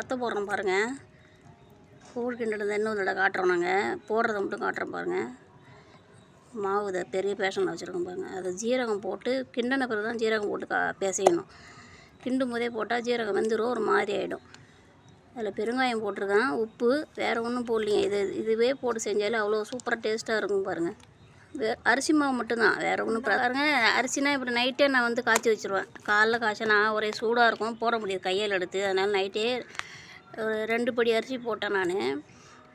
வத்த போடுறோம் பாருங்கள் கூழ் கிண்டுறது இன்னொரு தடவை காட்டுறோம் நாங்கள் போடுறத மட்டும் காட்டுறோம் பாருங்கள் மாவு இதை பெரிய பேஷனில் வச்சுருக்கோம் பாருங்கள் அது ஜீரகம் போட்டு கிண்டன பிறகு தான் ஜீரகம் போட்டு கா பேசையணும். கிண்டும் போதே போட்டால் ஜீரகம் வெந்துடும் ஒரு மாதிரி ஆகிடும் அதில் பெருங்காயம் போட்டிருக்கேன். உப்பு வேறு ஒன்றும் போடலைங்க இது இதுவே போட்டு செஞ்சாலே அவ்வளோ சூப்பராக டேஸ்ட்டாக இருக்கும் பாருங்கள் வே அரிசி மாவு மட்டும்தான். வேறு ஒன்றும் பாருங்க அரிசினா இப்படி நைட்டே நான் வந்து காய்ச்சி வச்சுருவேன். காலைல காய்ச்சினா ஒரே சூடாக இருக்கும். போட முடியாது. கையால் எடுத்து. அதனால் நைட்டே ஒரு ரெண்டு படி அரிசி போட்டேன் நான்.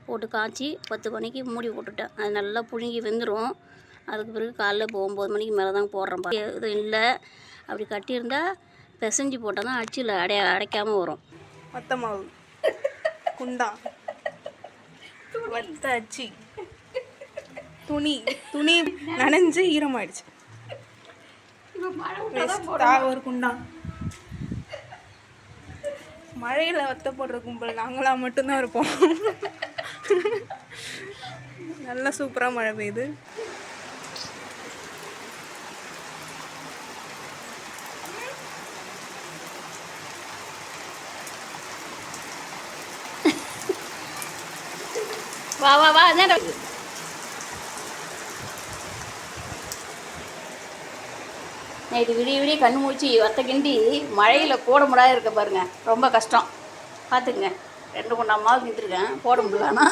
போட்டு காய்ச்சி பத்து மணிக்கு மூடி போட்டுட்டேன். அது நல்லா புழுங்கி வெந்துடும் அதுக்கு பிறகு காலைல ஒம்பது மணிக்கு மேலே தான் போடுறேன் பா. இது இல்லை. அப்படி கட்டியிருந்தா பிசைஞ்சு போட்டால் தான் அச்சில் அடைய அடைக்காமல் வரும். வத்த மாவு. குண்டா. வத்த அச்சி. துணி துணி நனைஞ்சு ஈரமாயிடுச்சு. ஒரு குண்டா. மழையில் வத்தப்படுற கும்பல் நாங்களாக மட்டும்தான் இருப்போம். நல்லா சூப்பராக மழை பெய்யுது. வா வா வா அதான் நைட்டு விடிய விடிய கண்ணு மூச்சு வத்த கிண்டி மழையில் போட முடியாது இருக்க பாருங்க. ரொம்ப கஷ்டம். பார்த்துக்குங்க ரெண்டு குண்டா மாவு கிண்டிருக்கேன். போட முடியலன்னா